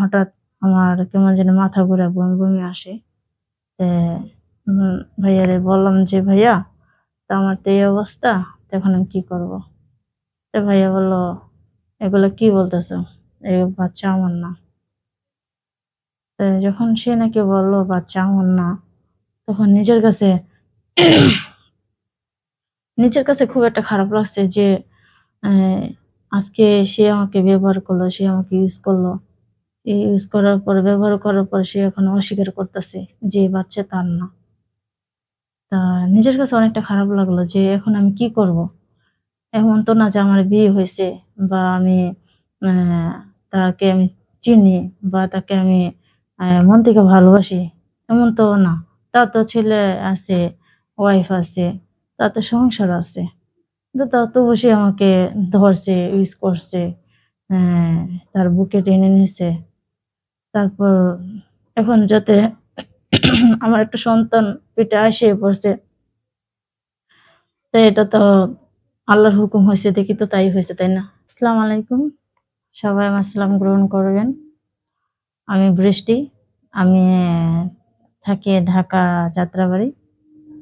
হঠাৎ আমার কেমন যেন মাথা ঘুরে বমি বমি আসে। ভাইয়ারে বললাম যে, ভাইয়া, তা আমার তো এই অবস্থা, তো এখন আমি কি করব? তো ভাইয়া বলল, এগুলো কি বলতেছো? এই বাচ্চা আমার না। যখন সে নাকি বলল, বাচ্চা আমার না, তখন নিজের কাছে নিজের কাছে খুব একটা খারাপ লাগছে যে আজকে সে আমাকে ব্যবহার করল, সে আমাকে ইউজ করল। ইউজ করার পর, ব্যবহার করার পর সে এখন অস্বীকার করতেছে যে বাচ্চা তার না। তা নিজের কাছে অনেকটা খারাপ লাগল যে এখন আমি কি করব? এমন তো না যে আমার বিয়ে হয়েছে বা আমি তাকে আমি চিনি বা তাকে আমি মন থেকে ভালোবাসি, এমন তো না। তার তো ছেলে আছে ওয়াইফ আছে তার তো সংসার আছে। কিন্তু তাও তবু সে আমাকে ধরছে ইউজ করছে তার বুকে টেনে নিয়েছে তারপর এখন যাতে আমার একটা সন্তান পেটে আসে পড়ছে তো এটা তো আল্লাহর হুকুম হয়েছে, দেখি তো তাই হয়েছে, তাই না? আসসালামু আলাইকুম। সবাই আমার সালাম গ্রহণ করবেন। আমি বৃষ্টি, আমি থাকি ঢাকা যাত্রাবাড়ি,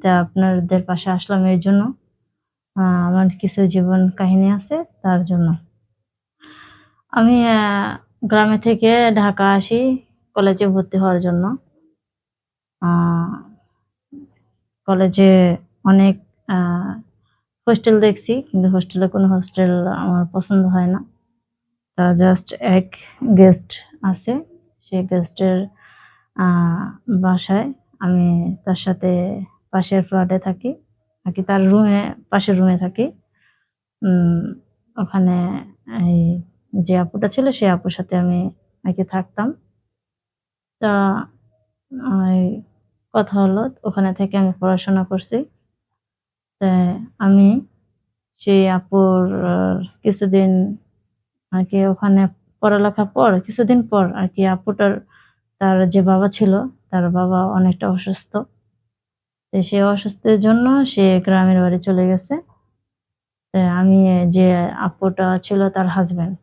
তা আপনাদের পাশে আসলাম এর জন্য। আমার কিছু জীবন কাহিনী আছে, তার জন্য। আমি গ্রামে থেকে ঢাকা আসি কলেজে ভর্তি হওয়ার জন্য। কলেজে অনেক হোস্টেল দেখছি, কিন্তু হোস্টেলে কোনো হোস্টেল আমার পছন্দ হয় না। তা জাস্ট এক গেস্ট আছে সেই গেস্টের বাসায় আমি তার সাথে পাশের ফ্ল্যাটে থাকি থাকি তার রুমে পাশের রুমে থাকি। ওখানে এই যে আপুটা ছিল সে আপুর সাথে আমি নাকি থাকতাম। তা কথা হলো, ওখানে থেকে আমি পড়াশোনা করছি। তা, আমি সেই আপুর, কিছুদিন আর কি ওখানে পড়ালেখার পর, কিছুদিন পর আর কি আপুটার, তার যে বাবা ছিল, তার বাবা অনেকটা অসুস্থ। সে অসুস্থের জন্য সে গ্রামের বাড়ি চলে গেছে। আমি যে আপুটা ছিল, তার হাজবেন্ড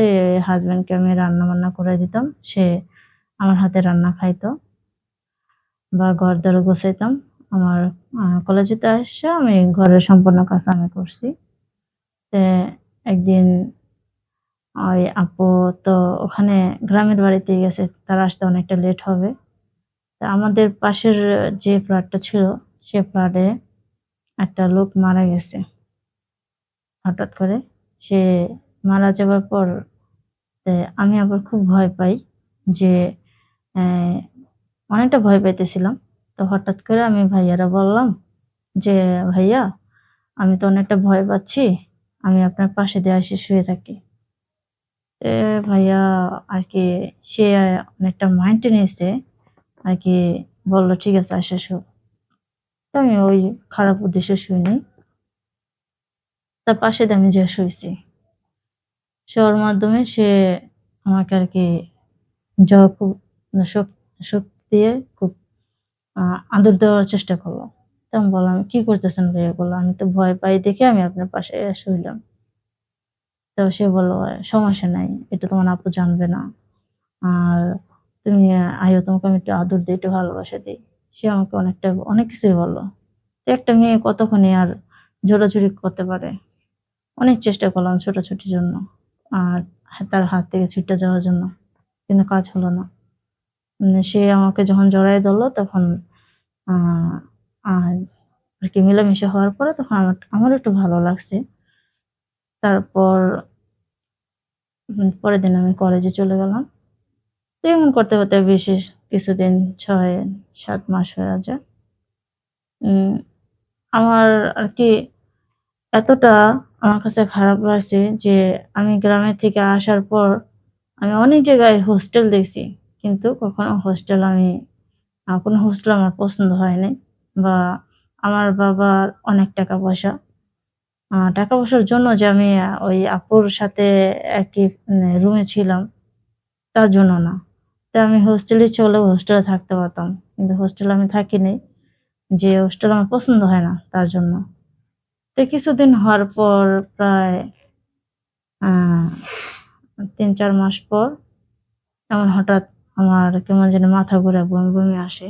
তো হাজবেন্ডকে আমি রান্না বান্না করে দিতাম। সে আমার হাতে রান্না খাইতো বা ঘর দর গোছাইতাম। আমার কলেজেতে এসে আমি ঘরের সম্পূর্ণ কাজ আমি করছি। তো একদিন ওই আপু তো ওখানে গ্রামের বাড়িতে গেছে, তার আসতে অনেকটা লেট হবে। তা আমাদের পাশের যে ফ্ল্যাটটা ছিল, সে ফ্ল্যাটে একটা লোক মারা গেছে। হঠাৎ করে সে মারা যাওয়ার পর আমি আবার খুব ভয় পাই যে অনেকটা ভয় পাইতেছিলাম। তো হঠাৎ করে আমি ভাইয়ারা বললাম যে, ভাইয়া, আমি তো অনেকটা ভয় পাচ্ছি, আমি আপনার পাশে দিয়ে এসে শুয়ে থাকি। এ, ভাইয়া আর কি, সে অনেকটা মাইন্ডে নিয়েছে, আর কি বলল, ঠিক আছে, আসে শো তো আমি ওই খারাপ উদ্দেশ্যে শুইনি। তার পাশে দিয়ে আমি যে শুয়েছি শোয়ার মাধ্যমে সে আমাকে আর কি জ খুব, শক- শক্তি দিয়ে খুব আদর দেওয়ার চেষ্টা করল। তো আমি বললাম, কি করতেছেন ভাইয়া? বলল, আমি তো ভয় পাই দেখে আমি আপনার পাশে শুইলাম। তো সে বলল, সমস্যা নাই, এটা তোমার আপু জানবে না। আর তুমি, আয়ো, তোমাকে আমি একটু আদর দিই, একটু ভালোবাসা দিই। সে আমাকে অনেকটা, অনেক কিছুই বলল। একটা মেয়ে কতক্ষণে আর জোরাজুরি করতে পারে? অনেক চেষ্টা করলাম ছোটাছুটির জন্য। আর তার হাত থেকে ছুটে যাওয়ার জন্য। কিন্তু কাজ হলো না। উম, সে আমাকে যখন জড়াই ধরলো তখন আর কি মিলেমিশে হওয়ার পরে তখন আমার আমার একটু ভালো লাগছে। তারপর পরের দিন আমি কলেজে চলে গেলাম। তো এমন করতে করতে বিশেষ কিছুদিন ছয় সাত মাস হয়ে আছে। আমার আর কি এতটা আমার কাছে খারাপ লাগছে যে আমি গ্রামের থেকে আসার পর আমি অনেক জায়গায় হোস্টেল দেখছি, কিন্তু কখনো হোস্টেল আমি কোনো হোস্টেল আমার পছন্দ হয়নি বা আমার বাবার অনেক টাকা পয়সা। টাকা পয়সার জন্য যে আমি ওই আপুর সাথে একই রুমে ছিলাম, তার জন্য না। তা আমি হোস্টেলে চলেও হোস্টেলে থাকতে পারতাম, কিন্তু হোস্টেলে আমি থাকিনি যে হোস্টেল আমার পছন্দ হয় না তার জন্য। কিছুদিন হওয়ার পর প্রায় তিন, চার মাস পর এমন হঠাৎ আমার কেমন যেন মাথা ঘুরে বমি বমি আসে।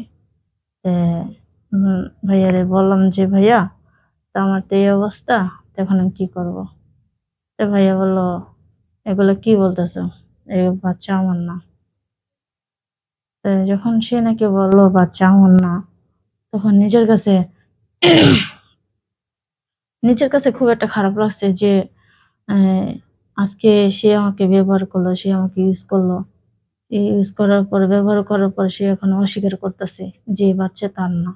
ভাইয়ারে বললাম যে, ভাইয়া, তা আমার তো এই অবস্থা, তো এখন আমি কি করব? তো ভাইয়া বলল, এগুলো কি বলতেছো? এই বাচ্চা আমার না। যখন সে নাকি বলল, বাচ্চা আমার না, তখন নিজের কাছে নিজের কাছে খুব একটা খারাপ লাগছে যে আজকে সে আমাকে ব্যবহার করল, সে আমাকে ইউজ করল। ইউজ করার পর, ব্যবহার করার পর সে এখন অস্বীকার করতেছে যে বাচ্চা তার না।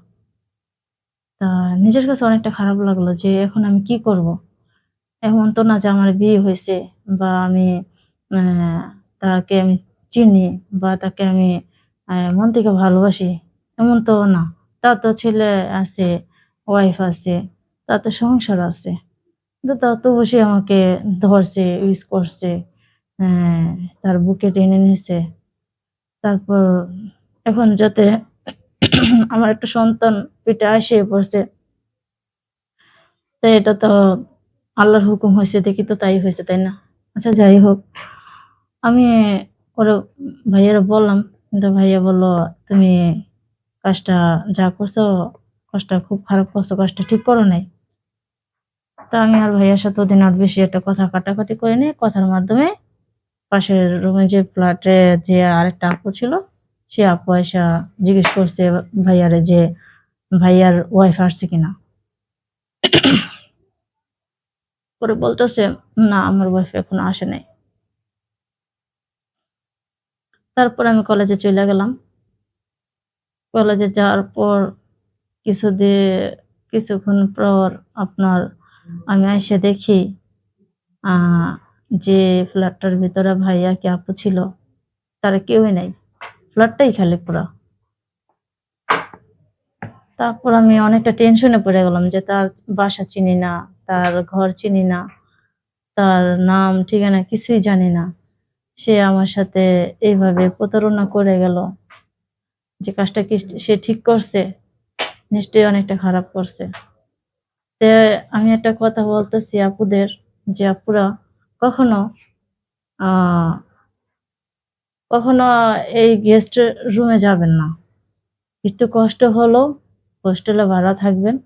তা নিজের কাছে অনেকটা খারাপ লাগল যে, এখন আমি কি করব? এমন তো না যে আমার বিয়ে হয়েছে বা আমি তাকে আমি চিনি বা তাকে আমি মন থেকে ভালোবাসি, এমন তো না। তার তো ছেলে আছে ওয়াইফ আছে। তার তো সংসার আছে। তা তবু সে আমাকে ধরছে ইউজ করছে আহ, তার বুকে টেনে নিয়েছে তারপর এখন যাতে আমার একটা সন্তান পেটে আসে পড়ছে তো এটা তো আল্লাহর হুকুম হয়েছে দেখি তো তাই হয়েছে তাই না? আচ্ছা যাই হোক আমি ওরা ভাইয়ারা বললাম কিন্তু ভাইয়া বলল তুমি কাজটা যা করছ কাজটা খুব খারাপ করছ কাজটা ঠিক করো নাই। তা আমি আর ভাইয়ার সাথে ওদিন আর বেশি একটা কথা কাটাকাটি করে নিয়ে কথার মাধ্যমে পাশের রুমে যে ফ্ল্যাটে যে আরেকটা আপু ছিল, সে আপু এসা জিজ্ঞেস করছে ভাইয়ারে যে ভাইয়ার ওয়াইফ আসছে কিনা। পরে বলতেছে, না, আমার ওয়াইফ এখনও আসে নাই। তারপর আমি কলেজে চলে গেলাম। কলেজে যাওয়ার পর কিছু দিয়ে কিছুক্ষণ পর আপনার আমি এসে দেখি যে ফ্ল্যাটটার ভিতরে ভাইয়া কে আপু ছিল, তারা কেউই নাই। ফ্ল্যাটটাই খালি পুরো। তারপর আমি অনেকটা টেনশনে পড়ে গেলাম যে তার বাসা চিনি না, তার ঘর চিনি না, তার নাম, ঠিকানা কিছুই জানি না। সে আমার সাথে এইভাবে প্রতারণা করে গেল যে কাজটা কি সে ঠিক করছে, নিশ্চয়ই অনেকটা খারাপ করছে। তে আমি একটা কথা বলতেছি আপুদের যে আপুরা কখনো কখনো এই গেস্ট রুমে যাবেন না। একটু কষ্ট হলেও হোস্টেলে ভাড়া থাকবেন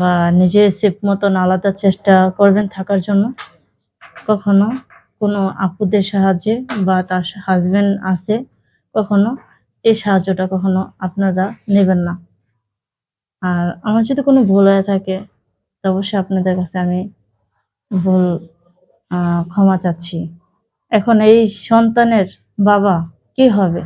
বা নিজে সেফ মতন আলাদা চেষ্টা করবেন থাকার জন্য। কখনো কোনো আপুদের সাহায্যে বা তার হাজবেন্ড আছে, কখনো এই সাহায্যটা কখনো আপনারা নেবেন না। আর আমার যদি কোনো ভুল হয়ে থাকে অবশ্যই আপনাদের কাছে আমি ভুল ক্ষমা চাচ্ছি। এখন এই সন্তানের বাবা কি হবে?